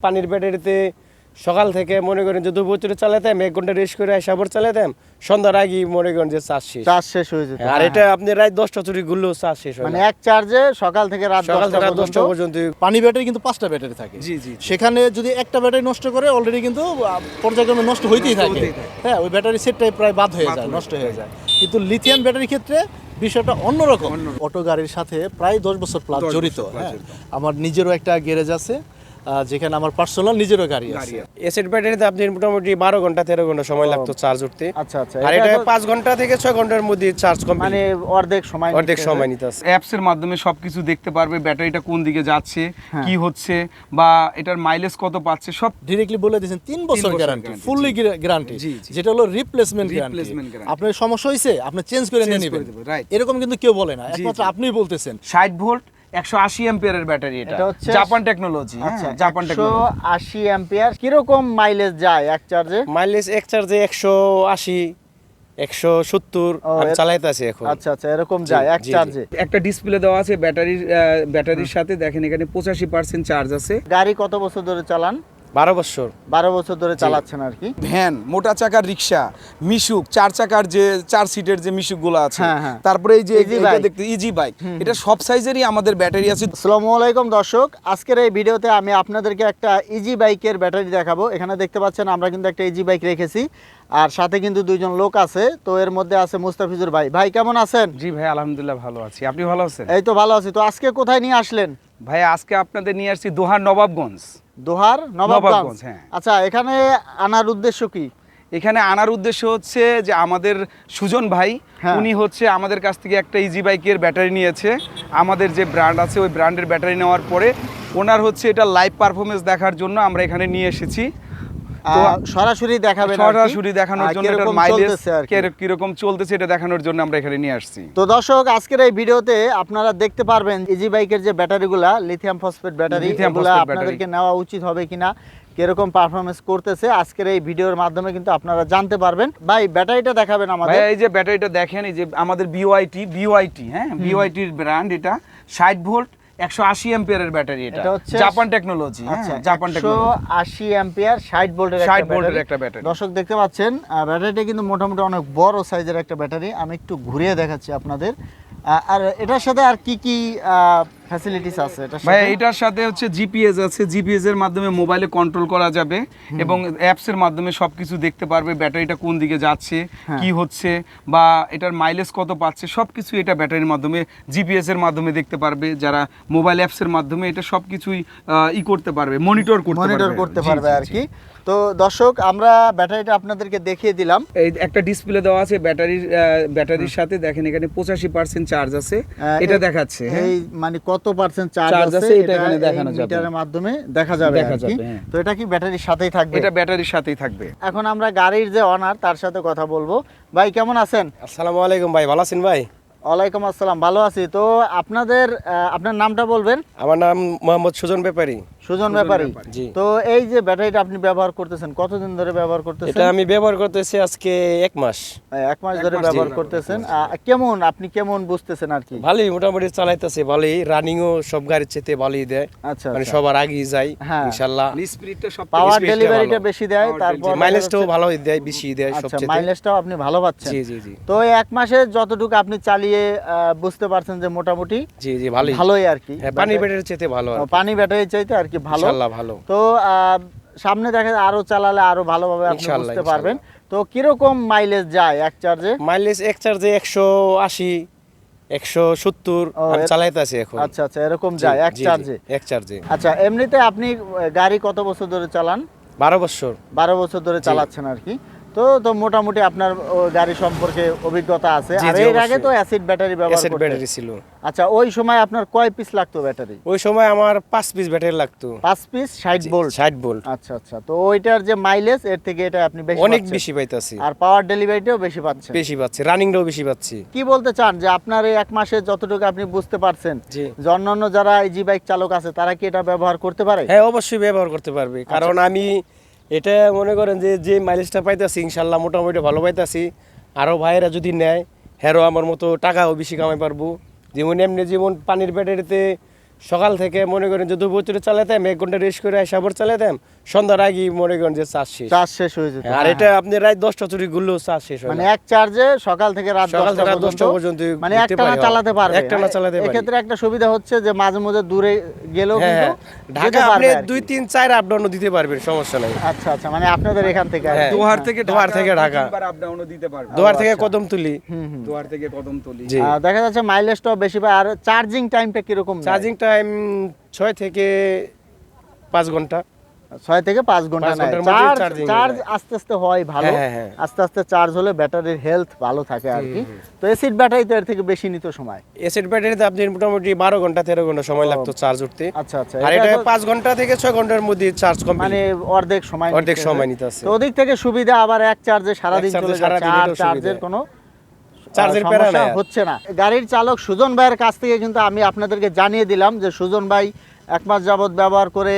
পানির ব্যাটারিতে সকাল থেকে মনে করেন যে দুপুর চলে চালাতাম এক ঘণ্টা রেস্ট করে সাবর চালাতাম সন্ধ্যার আগে মনে করেন যে চার্জ শেষ। চার্জ শেষ হয়ে যেত। আর এটা আপনি রাত দশটা চুরি ঘুরলেও চার্জ শেষ হয় মানে এক চার্জে সকাল থেকে রাত সকাল থেকে রাত দশটা পর্যন্ত পানি ব্যাটারি কিন্তু পাঁচটা ব্যাটারি থাকে। জি, জি। সেখানে যদি একটা ব্যাটারি নষ্ট করে অলরেডি কিন্তু পর্যায়ক্রমে নষ্ট হইতেই থাকে। হ্যাঁ ওই ব্যাটারি সেটটাই প্রায় বাদ হয়ে যায় নষ্ট হয়ে যায়। কিন্তু লিথিয়াম ব্যাটারির ক্ষেত্রে বিষয়টা অন্যরকম। অটো গাড়ির সাথে প্রায় দশ বছর প্লাস জড়িত হ্যাঁ। আমার নিজেরও একটা গ্যারেজ আছে। যেখানে আমার পার্সোনাল নিজেরও গাড়ি আছে। এসিড ব্যাটারিতে আপনি মোটামুটি বারো ঘণ্টা তেরো ঘণ্টা সময় লাগতো চার্জ উঠতে। আচ্ছা আচ্ছা। আর এটা পাঁচ ঘণ্টা থেকে ছয় ঘণ্টার মধ্যে চার্জ কম মানে অর্ধেক সময় অর্ধেক সময়। নিতে আছে অ্যাপসের মাধ্যমে সবকিছু দেখতে পারবে ব্যাটারিটা কোন দিকে যাচ্ছে হ্যাঁ। কি হচ্ছে বা এটার মাইলেজ কত পাচ্ছে সব ডিরেক্টলি বলে দিয়েছেন তিন বছর গ্যারান্টি ফুললি গ্যারান্টি। যেটা হলো রিপ্লেসমেন্ট গ্যারান্টি আপনার সমস্যা হয়েছে আপনি চেঞ্জ করে নিয়ে নেবেন। এরকম কিন্তু কেউ বলে না। একমাত্র আপনিই বলতেছেন। ষাট ভোল্ট একশো আশি এম্পিয়ারের ব্যাটারি এটা। হচ্ছে- জাপান টেকনোলজি আচ্ছা জাপান একশো টেকনোলজি আশি এম্পিয়ার কীরকম মাইলেজ যায় এক চার্জে মাইলেজ এক চার্জে একশো আশি একশো সত্তর চালাইতেছি এখন। আচ্ছা আচ্ছা এরকম যায় এক। চার্জে একটা ডিসপ্লে দেওয়া আছে ব্যাটারির ব্যাটারির সাথে। দেখেন এখানে পঁচাশি পার্সেন্ট চার্জ আছে। গাড়ি কত বছর ধরে চালান? বারো বছর। বারো বছর ধরে চালাচ্ছেন আর কি। ভ্যান মোটা চাকার রিক্সা মিশুক চার চাকার যে চার সিটের যে মিশুকগুলো আছে হ্যাঁ, হ্যাঁ। তারপরে এই যে। দেখতে ইজি বাইক এটা সব সাইজেরই আমাদের ব্যাটারি আছে। আসসালামু আলাইকুম দর্শক আজকের এই ভিডিওতে আমি আপনাদেরকে একটা ইজি বাইকের ব্যাটারি দেখাবো। এখানে দেখতে পাচ্ছেন আমরা কিন্তু একটা ইজি বাইক রেখেছি আর সাথে কিন্তু দুইজন লোক আছে তো এর মধ্যে আছে মুস্তাফিজুর ভাই। ভাই কেমন আছেন? জি ভাই আলহামদুলিল্লাহ ভালো আছি। আপনি ভালো আছেন? এই তো ভালো আছি। তো আজকে কোথায় নিয়ে আসলেন? ভাই আজকে আপনাদের নিয়ে আসছি দোহার নবাবগঞ্জ। দোহার নবাবগঞ্জ হ্যাঁ। আচ্ছা এখানে আনার উদ্দেশ্য কি এখানে আনার উদ্দেশ্য হচ্ছে যে আমাদের সুজন ভাই হ্যাঁ। উনি হচ্ছে আমাদের কাছ থেকে একটা ইজি বাইকের ব্যাটারি নিয়েছে আমাদের যে ব্র্যান্ড আছে ওই ব্র্যান্ডের ব্যাটারি নেওয়ার পরে ওনার হচ্ছে এটা লাইভ পারফরমেন্স দেখার জন্য আমরা এখানে নিয়ে এসেছি সরাসরি কি? সরাসরি দেখানোর জন্য এটার মাইলেজ। কীরকম চলতেছে এটা দেখানোর জন্য আমরা এখানে নিয়ে আসছি। তো দর্শক আজকের এই ভিডিওতে আপনারা দেখতে পারবেন ইজি বাইকের যে ব্যাটারিগুলা লিথিয়াম ফসফেট ব্যাটারি এগুলা আপনাদেরকে নেওয়া উচিত হবে কিনা কীরকম পারফরমেন্স করতেছে আজকের এই ভিডিওর মাধ্যমে কিন্তু আপনারা জানতে পারবেন। ভাই ব্যাটারিটা দেখাবেন আমাদের। ভাই এই যে ব্যাটারিটা দেখেন এই যে আমাদের বিওআইটি বিওআইটি হ্যাঁ? বিওআইটির ব্র্যান্ড এটা ষাট ভোল্ট একশো আশি এম্পিয়ারের ব্যাটারি এটা। হচ্ছে- জাপান টেকনোলজি আচ্ছা জাপান টেকনোলজি আশি অ্যাম্পিয়ার ষাট ভোল্টের 60 ভোল্টের একটা ব্যাটারি। দর্শক দেখতে পাচ্ছেন ব্যাটারিটা কিন্তু মোটামুটি অনেক বড় সাইজের একটা ব্যাটারি। আমি একটু ঘুরিয়ে দেখাচ্ছি আপনাদের। আর এটার সাথে আর কি কি ফ্যাসিলিটিস আছে এটার ভাই এটার সাথে হচ্ছে জিপিএস আছে। জিপিএস এর মাধ্যমে মোবাইলে কন্ট্রোল করা যাবে এবং অ্যাপস এর মাধ্যমে সবকিছু দেখতে পারবে ব্যাটারিটা কোন দিকে যাচ্ছে হ্যাঁ। কি হচ্ছে বা এটার মাইলেজ কত পাচ্ছে সবকিছু এটা ব্যাটারির মাধ্যমে জিপিএস এর মাধ্যমে দেখতে পারবে। যারা মোবাইল অ্যাপস এর মাধ্যমে এটা সবকিছুই ই করতে পারবে মনিটর করতে মনিটর করতে পারবে আর কি। তো দর্শক আমরা ব্যাটারিটা আপনাদেরকে দেখিয়ে দিলাম। এই একটা ডিসপ্লে দেওয়া আছে ব্যাটারির ব্যাটারির সাথে। দেখেন এখানে পঁচাশি পার্সেন্ট চার্জ আছে। এটা দেখাচ্ছে হ্যাঁ। এই মানে কত পার্সেন্ট চার্জ আছে এটা এখানে দেখানো যাবে। মিটারের মাধ্যমে দেখা যাবে দেখা কি। যাবে, হ্যাঁ। তো এটা কি ব্যাটারির সাথেই থাকবে? এটা ব্যাটারির সাথেই থাকবে। এখন আমরা গাড়ির যে অনার তার সাথে কথা বলব। ভাই কেমন আছেন? আসসালামু আলাইকুম ভাই ভালো আছেন ভাই? ওয়ালাইকুম আসসালাম ভালো আছি। তো আপনাদের আপনার নামটা বলবেন? আমার নাম মোহাম্মদ সুজন ব্যাপারী। সুজন ব্যাপারী। তো এই যে ব্যাটারিটা আপনি ব্যবহার করতেছেন কতদিন ধরে ব্যবহার করতেছেন? এটা আমি ব্যবহার করতেছি আজকে এক মাস। এক মাস ধরে ব্যবহার করতেছেন। কেমন আপনি কেমন বুঝতেছেন আর কি? ভালোই মোটামুটি চালাইতেছে ভালোই। রানিংও সব গাড়ির চেতে ভালোই দেয়। আচ্ছা মানে আচ্ছা। সবার আগেই যাই হ্যাঁ। ইনশাল্লাহ। স্পিডটা সব পাওয়ার ডেলিভারিটা বেশি দেয় তারপর মাইলেজটাও ভালোই দেয় বেশি দেয় আচ্ছা সবচেয়ে। মাইলেজটাও আপনি ভালো পাচ্ছেন। জি জি জি। তো এই এক মাসে যতটুকু আপনি চালিয়ে আহ, বুঝতে পারছেন যে মোটামুটি জি জি ভালোই। ভালোই আর কি। হ্যাঁ পানি ব্যাটারির চেতে ভালো আর পানি ব্যাটারি চাইতে আর কি ভালো। ভালো। তো সামনে দেখা যায় আরও চালালে আরও ভালোভাবে আপনি বুঝতে পারবেন। তো কীরকম মাইলেজ যায় এক চার্জে মাইলেজ এক চার্জে একশো আশি একশো সত্তর চালাইতেছি এখন। আচ্ছা আচ্ছা এরকম যায় এক চার্জে এক চার্জে আচ্ছা এমনিতে আপনি গাড়ি কত বছর ধরে চালান? বারো বছর। বারো বছর ধরে চালাচ্ছেন আর কি। তো তো মোটামুটি আপনার গাড়ি সম্পর্কে অভিজ্ঞতা আছে। আর জি, এর আগে তো অ্যাসিড ব্যাটারি ব্যবহার করতেন। ব্যাটারি ছিল। আচ্ছা ওই সময় আপনার কয় পিস লাগতো ব্যাটারি ওই সময় আমার পাঁচ পিস ব্যাটারি লাগতো। পাঁচ পিস ষাট ভোল্ট ষাট ভোল্ট আচ্ছা আচ্ছা তো ওইটার যে মাইলেজ এর থেকে এটা আপনি বেশি অনেক বেশি পাইতাছি। আর পাওয়ার ডেলিভারিটাও বেশি পাচ্ছেন। বেশি পাচ্ছি রানিংটাও বেশি পাচ্ছি। কি বলতে চান যে আপনার এই এক মাসে যতটুকু আপনি বুঝতে পারছেন জি। যে অন্যান্য যারা ইজি বাইক চালক আছে তারা কি এটা ব্যবহার করতে পারে? হ্যাঁ অবশ্যই ব্যবহার করতে পারবে। কারণ আমি এটা মনে করেন যে যে মাইলেজটা পাইতেছি, ইনশাল্লাহ মোটামুটি ভালো পাইতেছি। আরও ভাইয়েরা যদি নেয়, হ্যারো আমার মতো টাকাও বেশি কামাই পারব। যেমন এমনি যেমন পানির ব্যাটারিতে সকাল থেকে মনে করেন যে বছরে চালাতাম এক ঘণ্টা রেস্ট করে এসে আবার চালাতাম সন্ধ্যার আগে মনে করেন যে চার্জ শেষ চার্জ শেষ হয়ে যেত আর এটা আপনি রাত দশটা চুরি ঘুরলেও চার্জ শেষ হয় মানে এক চার্জে সকাল থেকে রাত সকাল দশটা থেকে রাত পর্যন্ত দশটা পর্যন্ত মানে একটানা চালাতে পারবে একটানা চালাতে পারি। এক্ষেত্রে একটা সুবিধা হচ্ছে যে মাঝে মধ্যে দূরে গেলেও হ্যাঁ কিন্তু হ্যাঁ। ঢাকা আপনি পারবে। দুই তিন চার আপ ডাউনও দিতে পারবেন সমস্যা নাই আচ্ছা আচ্ছা মানে আপনাদের এখান থেকে। হ্যাঁ। দোহার থেকে দোহার থেকে ঢাকা। আপ ডাউনও দিতে পারবে দোয়ার থেকে আচ্ছা। কদম তুলি হুম হুম দোহার থেকে কদম তলি দেখা যাচ্ছে মাইলেজটাও বেশি পায় আর চার্জিং টাইমটা কীরকম? চার্জিং টাইম ছয় থেকে পাঁচ ঘণ্টা ছয় থেকে পাঁচ ঘণ্টা নেয় চার্জ চার্জ আস্তে আস্তে হয় ভালো। হ্যাঁ, হ্যাঁ। আস্তে আস্তে চার্জ হলে ব্যাটারির হেলথ ভালো থাকে আর কি। তো ব্যাটারি তো এর থেকে বেশি নিত সময়। ব্যাটারিতে আপনি মোটামুটি বারো ঘণ্টা তেরো ঘণ্টা সময় লাগতো চার্জ উঠতে। আচ্ছা আচ্ছা। আর এটা পাঁচ ঘণ্টা থেকে ছয় ঘণ্টার মধ্যে চার্জ কম মানে অর্ধেক সময় অর্ধেক সময় নিতে আছে। তো ওদিক থেকে সুবিধা আবার এক চার্জে সারাদিন চলে যাচ্ছে আর চার্জের কোনো চার্জের প্যারা। হচ্ছে না। গাড়ির চালক সুজন ভাইয়ের কাছ থেকে কিন্তু আমি আপনাদেরকে জানিয়ে দিলাম যে সুজন ভাই এক মাস যাবত ব্যবহার করে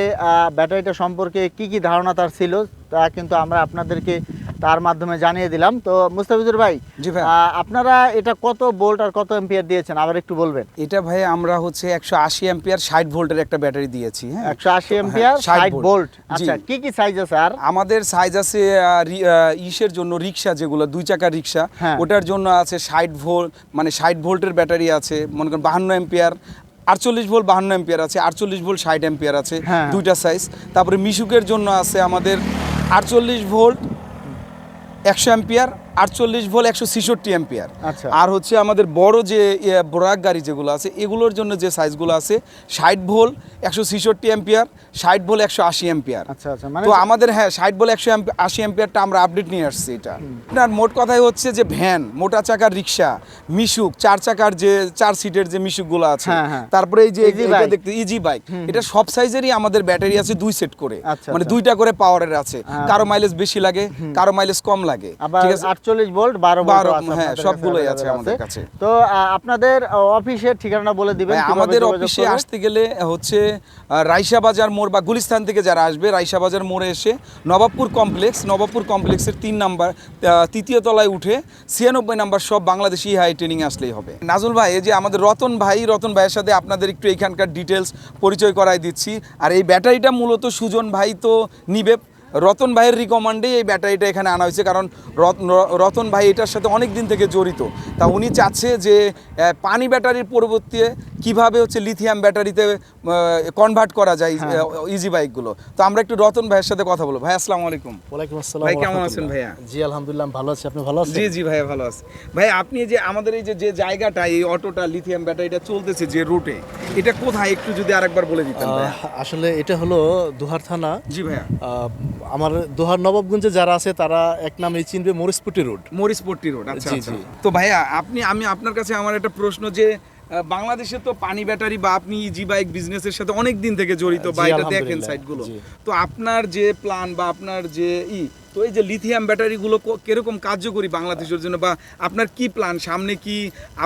ব্যাটারিটা সম্পর্কে কি কি ধারণা তার ছিল তা কিন্তু আমরা আপনাদেরকে তার মাধ্যমে জানিয়ে দিলাম। তো মুস্তাফিজুর ভাই জি ভাই। আপনারা এটা কত ভোল্ট আর কত এম্পিয়ার দিয়েছেন? আবার একটু বলবেন। এটা ভাই আমরা হচ্ছে একশো আশি অ্যাম্পিয়ার ষাট ভোল্টের একটা ব্যাটারি দিয়েছি হ্যাঁ? একশো আশি এম্পিয়ার ষাট ষাট ভোল্ট। আচ্ছা কি কি সাইজ আছে আর? আমাদের সাইজ আছে ইসের জন্য রিক্সা যেগুলো দুই চাকার রিক্সা হ্যাঁ। ওটার জন্য আছে ষাট ভোল্ট মানে ষাট ভোল্টের ব্যাটারি আছে মনে করেন বাহান্ন এম্পিয়ার আটচল্লিশ ভোল্ট বাহান্ন এম্পিয়ার আছে আটচল্লিশ ভোল্ট ষাট এম্পিয়ার আছে হ্যাঁ। দুইটা সাইজ তারপরে মিশুকের জন্য আছে আমাদের আটচল্লিশ ভোল্ট একশো এম্পিয়ার আটচল্লিশ ভোল্ট একশো ছিষট্টি এম্পিয়ার আচ্ছা। আর হচ্ছে আমাদের বড় যে ইয়ে, বোরাক গাড়ি যেগুলো আছে এগুলোর জন্য যে সাইজগুলো আছে ষাট ভোল্ট একশো ছিষট্টি এম্পিয়ার ষাট ভোল্ট একশো আশি এম্পিয়ার আচ্ছা আচ্ছা মানে তো আমাদের হ্যাঁ ষাট বলে একশো আশি এম্পিয়ারটা আমরা আপডেট নিয়ে আসছি এটা। আপনার মোট কথাই হচ্ছে যে ভ্যান মোটা চাকার রিক্সা মিশুক চার চাকার যে চার সিটের যে মিশুকগুলো আছে হ্যাঁ, হ্যাঁ। তারপরে এই যে। দেখতে ইজি বাইক এটা সব সাইজেরই আমাদের ব্যাটারি আছে দুই সেট করে। মানে। দুইটা করে পাওয়ারের আছে। হ্যাঁ। কারও মাইলেজ বেশি লাগে কারও মাইলেজ কম লাগে। ঠিক আছে? আটচল্লিশ ভোল্ট বারো বারো, হ্যাঁ, সবগুলোই আছে আমাদের কাছে। তো আপনাদের অফিসের ঠিকানা বলে দিবেন আমাদের অফিসে আসতে গেলে হচ্ছে রাইসা বাজার মোড় বা গুলিস্তান থেকে যারা আসবে রাইসা বাজার মোড়ে এসে নবাবপুর কমপ্লেক্স নবাবপুর কমপ্লেক্সের তিন নাম্বার তৃতীয় তলায় উঠে ছিয়ানব্বই নাম্বার সব বাংলাদেশি হাই ট্রেনিং আসলেই হবে। নাজুল ভাই এই যে আমাদের রতন ভাই রতন ভাইয়ের সাথে আপনাদের একটু এখানকার ডিটেলস পরিচয় করাই দিচ্ছি। আর এই ব্যাটারিটা মূলত সুজন ভাই তো নিবে রতন ভাইয়ের রিকমান্ডেই এই ব্যাটারিটা এখানে আনা হয়েছে কারণ রতন ভাই এটার সাথে অনেক দিন থেকে জড়িত। তা উনি চাচ্ছে যে পানি ব্যাটারির পরবর্তী কীভাবে হচ্ছে লিথিয়াম ব্যাটারিতে কনভার্ট করা যায় ইজি বাইকগুলো তো আমরা একটু রতন ভাইয়ের সাথে কথা বলব। ভাই আসসালামু আলাইকুম। ওয়ালাইকুম আসসালাম ভাই, কেমন আছেন ভাইয়া? জি আলহামদুলিল্লাহ ভালো আছি। আপনি ভালো আছেন? জি জি ভাইয়া ভালো আছে। ভাই আপনি যে আমাদের এই যে যে জায়গাটা এই অটোটা লিথিয়াম ব্যাটারিটা চলতেছে যে রুটে এটা কোথায়? একটু যদি আরেকবার বলে দিতেন আসলে এটা হলো দুহার থানা। জি ভাইয়া। আমার দোহার নবাবগঞ্জে যারা আছে তারা এক নামে চিনবে মরিসপুটি রোড। মরিসপুটি রোড আচ্ছা আচ্ছা। তো ভাইয়া আপনি আমি আপনার কাছে আমার একটা প্রশ্ন যে বাংলাদেশে তো পানি ব্যাটারি বা আপনি জি বাইক বিজনেসের সাথে অনেক দিন থেকে জড়িত বা এটা দেখেন সাইটগুলো তো আপনার যে প্ল্যান বা আপনার যে ই তো এই যে লিথিয়াম ব্যাটারিগুলো কীরকম কার্যকরী বাংলাদেশের জন্য? বা আপনার কি প্ল্যান সামনে কি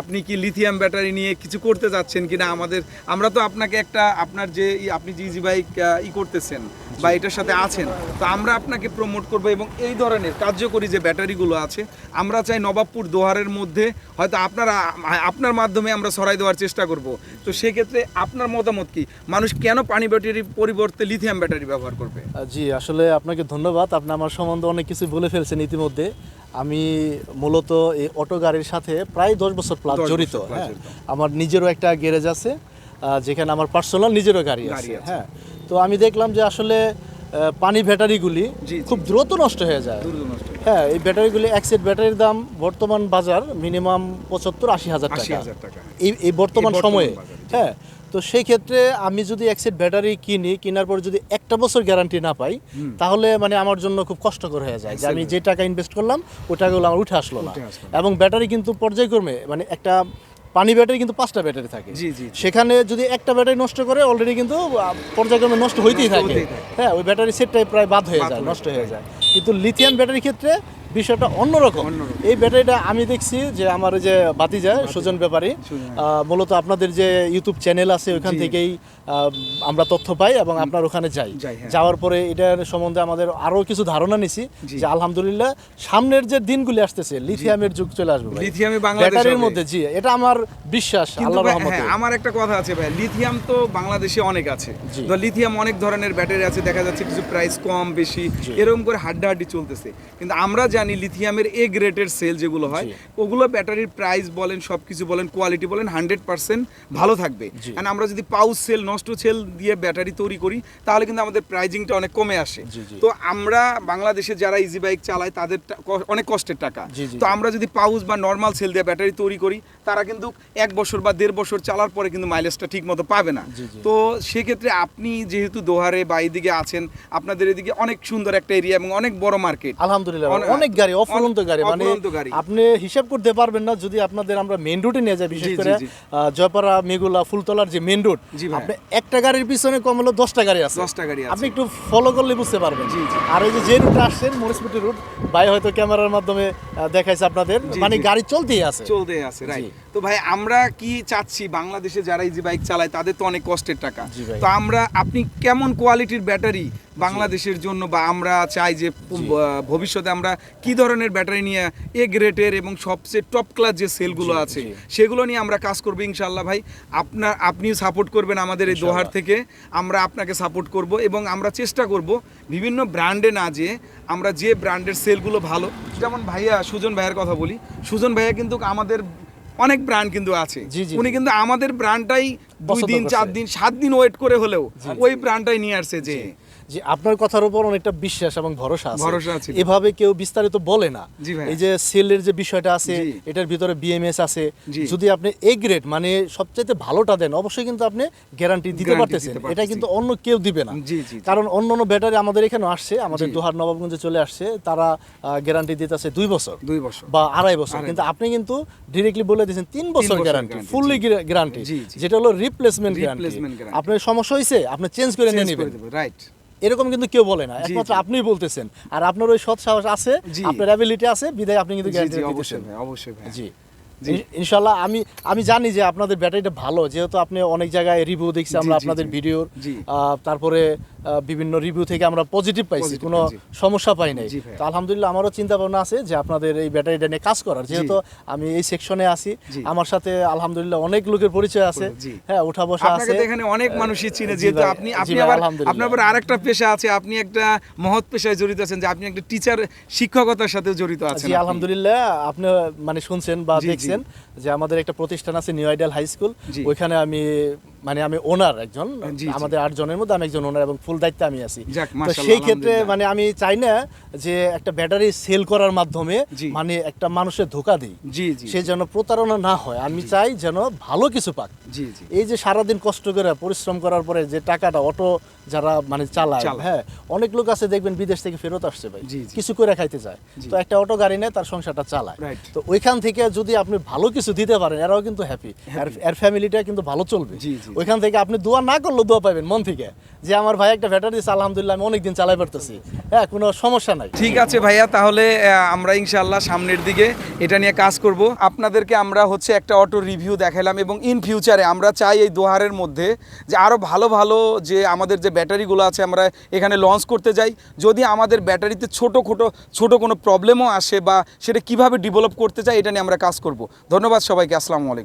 আপনি কি লিথিয়াম ব্যাটারি নিয়ে কিছু করতে যাচ্ছেন কিনা? আমাদের আমরা তো আপনাকে একটা আপনার যে আপনি যে জি বাইক ই করতেছেন বা এটার সাথে আছেন তো আমরা আপনাকে প্রমোট করব এবং এই ধরনের কার্যকরী যে ব্যাটারিগুলো আছে আমরা চাই নবাবপুর দোহারের মধ্যে হয়তো আপনারা আপনার মাধ্যমে আমরা সরাই দেওয়ার চেষ্টা করব। তো সেক্ষেত্রে আপনার মতামত কি? মানুষ কেন পানি ব্যাটারির পরিবর্তে লিথিয়াম ব্যাটারি ব্যবহার করবে? জি আসলে আপনাকে ধন্যবাদ। আপনি আমার সম্বন্ধে অনেক কিছু বলে ফেলছেন ইতিমধ্যে। আমি মূলত এই অটো গাড়ির সাথে প্রায় দশ বছর প্লাস জড়িত হ্যাঁ। আমার নিজেরও একটা গ্যারেজ আছে যেখানে আমার পার্সোনাল নিজেরও গাড়ি আছে। হ্যাঁ। তো আমি দেখলাম যে আসলে পানি ব্যাটারিগুলি। খুব দ্রুত নষ্ট হয়ে যায়। হয়ে হ্যাঁ এই ব্যাটারিগুলি এক সেট ব্যাটারির দাম বর্তমান বাজার মিনিমাম পঁচাত্তর আশি হাজার টাকা। এই এই বর্তমান সময়ে হ্যাঁ। তো সেই ক্ষেত্রে আমি যদি এক সেট ব্যাটারি কিনি কেনার পর যদি একটা বছর গ্যারান্টি না পাই তাহলে মানে আমার জন্য খুব কষ্টকর হয়ে যায় যে আমি যে টাকা ইনভেস্ট করলাম ওই টাকাগুলো আমার উঠে আসলো না। এবং ব্যাটারি কিন্তু পর্যায়ক্রমে মানে একটা পানি ব্যাটারি কিন্তু পাঁচটা ব্যাটারি থাকে। জি, জি, জি। সেখানে যদি একটা ব্যাটারি নষ্ট করে অলরেডি কিন্তু পর্যায়ক্রমে নষ্ট হইতেই থাকে। হ্যাঁ ওই ব্যাটারি সেটটাই প্রায় বাদ হয়ে যায় নষ্ট হয়ে যায়। কিন্তু লিথিয়াম ব্যাটারির ক্ষেত্রে বিষয়টা অন্যরকম। এই ব্যাটারিটা আমি দেখছি যে আমার যে সুজন ব্যাপারী সুজন। আহ, মূলত আপনাদের যে ইউটিউব চ্যানেল আছে ওইখান থেকেই আমরা তথ্য পাই এবং আপনার ওখানে যাই। হ্যাঁ। যাওয়ার পরে এটার সম্বন্ধে আমাদের আরও কিছু ধারণা নিছি যে আলহামদুলিল্লাহ সামনের যে দিনগুলি আসতেছে লিথিয়ামের যুগ চলে আসবে। লিথিয়ামে ব্যাটারির মধ্যে জি এটা আমার বিশ্বাস কিন্তু আল্লাহর রহমতে। হ্যাঁ আমার একটা কথা আছে ভাই লিথিয়াম তো বাংলাদেশে অনেক আছে। তো লিথিয়াম অনেক ধরনের ব্যাটারি আছে দেখা যাচ্ছে কিছু প্রাইস কম বেশি এরকম করে হাড্ডাহাড্ডি চলতেছে। কিন্তু আমরা জানি লিথিয়ামের এ গ্রেডের সেল যেগুলো হয় ওগুলো ব্যাটারির প্রাইস বলেন সব কিছু বলেন কোয়ালিটি বলেন হান্ড্রেড পার্সেন্ট ভালো থাকবে। জি। আমরা যদি পাউচ সেল নষ্ট সেল দিয়ে ব্যাটারি তৈরি করি তাহলে কিন্তু আমাদের প্রাইজিংটা অনেক কমে আসে। তো আমরা বাংলাদেশে যারা ইজি বাইক চালায় তাদের অনেক কষ্টের টাকা। তো আমরা যদি পাউচ বা নর্মাল সেল দিয়ে ব্যাটারি তৈরি করি তারা কিন্তু এক বছর বা দেড় বছর চালার পরে কিন্তু মাইলেজটা ঠিক মতো পাবে না। তো সেক্ষেত্রে আপনি যেহেতু দোহারে বা এদিকে আছেন আপনাদের এদিকে অনেক সুন্দর একটা এরিয়া এবং অনেক বড় মার্কেট আলহামদুলিল্লাহ অনে- অনেক গাড়ি অফুরন্ত গাড়ি মানে আপনি হিসাব করতে পারবেন না যদি আপনাদের আমরা মেন রুটে নিয়ে যাই বিশেষ করে জয়পাড়া মেগুলা ফুলতলার যে মেইন রুট আপনি একটা গাড়ির পিছনে কম হলো দশটা গাড়ি আছে। 10টা গাড়ি আপনি একটু ফলো করলে বুঝতে পারবেন। আর এই যে যে রুটে আসছেন মরিসপুটি রুট ভাই হয়তো ক্যামেরার মাধ্যমে দেখাইছে আপনাদের। মানে গাড়ি চলতেই আছে। চলতেই আছে রাইট। তো ভাই আমরা কি চাচ্ছি? বাংলাদেশে যারা ইজি বাইক চালায় তাদের তো অনেক কষ্টের টাকা। তো আমরা আপনি কেমন কোয়ালিটির ব্যাটারি বাংলাদেশের জন্য বা আমরা চাই যে ভবিষ্যতে আমরা কি ধরনের ব্যাটারি নিয়ে এ গ্রেটের এবং সবচেয়ে টপ ক্লাস যে সেলগুলো আছে সেগুলো নিয়ে আমরা কাজ করব ইনশাল্লাহ ভাই। আপনার আপনিও সাপোর্ট করবেন আমাদের এই দোহার থেকে। আমরা আপনাকে সাপোর্ট করব এবং আমরা চেষ্টা করব বিভিন্ন ব্র্যান্ডে না যে আমরা যে ব্র্যান্ডের সেলগুলো ভালো যেমন ভাইয়া সুজন ভাইয়ের কথা বলি। সুজন ভাইয়া কিন্তু আমাদের অনেক ব্র্যান্ড কিন্তু আছে। উনি কিন্তু আমাদের ব্র্যান্ডটাই দুই দিন চার দিন সাত দিন ওয়েট করে হলেও ওই ব্র্যান্ডটাই নিয়ে আসছে যে যে আপনার কথার উপর অনেকটা বিশ্বাস এবং ভরসা আছে। ভরসা আছে। এভাবে কেউ বিস্তারিত বলে না। এই যে সেলের যে বিষয়টা আছে এটার ভিতরে বিএমএস আছে। যদি আপনি এ গ্রেড মানে সবচাইতে ভালোটা দেন অবশ্যই কিন্তু আপনি গ্যারান্টি দিতে পারতেছেন। এটা কিন্তু অন্য কেউ দিবে না। কারণ অন্য অন্য ব্যাটারি আমাদের এখানে আসছে আমাদের। দোহার নবাবগঞ্জে চলে আসছে। তারা গ্যারান্টি দিতেছে দুই বছর দুই বছর। বা আড়াই বছর। কিন্তু আপনি কিন্তু ডিরেক্টলি বলে দিয়েছেন তিন বছর গ্যারান্টি ফুললি গ্যারান্টি। যেটা হলো রিপ্লেসমেন্ট গ্যারান্টি আপনার সমস্যা হয়েছে আপনি চেঞ্জ করে নিয়ে নেবেন। রাইট এরকম কিন্তু কেউ বলে না। একমাত্র আপনি আপনিই বলতেছেন। আর আপনার ওই সৎ সাহস আছে আপনার অ্যাবিলিটি আছে বিদায় আপনি কিন্তু গ্যারান্টি দিতে দিতেছেন। অবশ্যই জি। ইনশাল্লাহ আমি আমি জানি যে আপনাদের ব্যাটারিটা ভালো যেহেতু আপনি অনেক জায়গায় রিভিউ দেখছি আমরা আপনাদের। ভিডিওর তারপরে বিভিন্ন রিভিউ থেকে আমরা পজিটিভ পাইছি কোনো সমস্যা পাই নাই। তো আলহামদুলিল্লাহ আমারও চিন্তা ভাবনা আছে যে আপনাদের এই ব্যাটারিটা নিয়ে কাজ করার যেহেতু আমি এই সেকশনে আছি আমার সাথে আলহামদুলিল্লাহ অনেক লোকের পরিচয় আছে। হ্যাঁ উঠা বসা আছে। এখানে অনেক মানুষই চিনে যেহেতু আপনি আপনি আবার আপনার আবার আরেকটা পেশা আছে আপনি একটা মহৎ পেশায় জড়িত আছেন যে আপনি একটা টিচার শিক্ষকতার সাথে জড়িত আছেন জি আলহামদুলিল্লাহ আপনি মানে শুনছেন বা। দেখছেন যে আমাদের একটা প্রতিষ্ঠান আছে নিউ আইডিয়াল হাই স্কুল ওইখানে আমি মানে আমি ওনার একজন। আমাদের আট জনের মধ্যে আমি একজন ওনার এবং ফুল দায়িত্বে আমি আছি। তো সেই ক্ষেত্রে মানে আমি চাই না যে একটা ব্যাটারি সেল করার মাধ্যমে মানে একটা মানুষের ধোকা দিই। সে যেন প্রতারণা না হয়। আমি চাই যেন ভালো কিছু পাক। এই যে সারাদিন কষ্ট করে পরিশ্রম করার পরে যে টাকাটা অটো যারা মানে চালায়। হ্যাঁ অনেক লোক আছে দেখবেন বিদেশ থেকে ফেরত আসছে ভাই। কিছু করে খাইতে যায়। তো একটা অটো গাড়ি নেয় তার সংসারটা চালায়। তো ওইখান থেকে যদি আপনি ভালো কিছু দিতে পারেন এরাও কিন্তু হ্যাপি এর ফ্যামিলিটা কিন্তু ভালো চলবে। ওইখান থেকে আপনি দোয়া না করলেও দোয়া পাবেন মন থেকে যে আমার ভাই একটা ব্যাটারি দিচ্ছে আলহামদুলিল্লাহ আমি অনেকদিন চালাই পারতেছি। হ্যাঁ কোনো সমস্যা নাই। ঠিক আছে ভাইয়া তাহলে আমরা ইনশাল্লাহ সামনের দিকে এটা নিয়ে কাজ করব। আপনাদেরকে আমরা হচ্ছে একটা অটো রিভিউ দেখালাম এবং ইন ফিউচারে আমরা চাই এই দোহারের মধ্যে যে আরও ভালো ভালো যে আমাদের যে ব্যাটারিগুলো আছে, আমরা এখানে লঞ্চ করতে যাই। যদি আমাদের ব্যাটারিতে ছোটো খোটো, ছোটো কোনো প্রবলেমও আসে বা সেটা কীভাবে ডেভেলপ করতে চাই, এটা নিয়ে আমরা কাজ করব। ধন্যবাদ সবাইকে, আসসালামু আলাইকুম।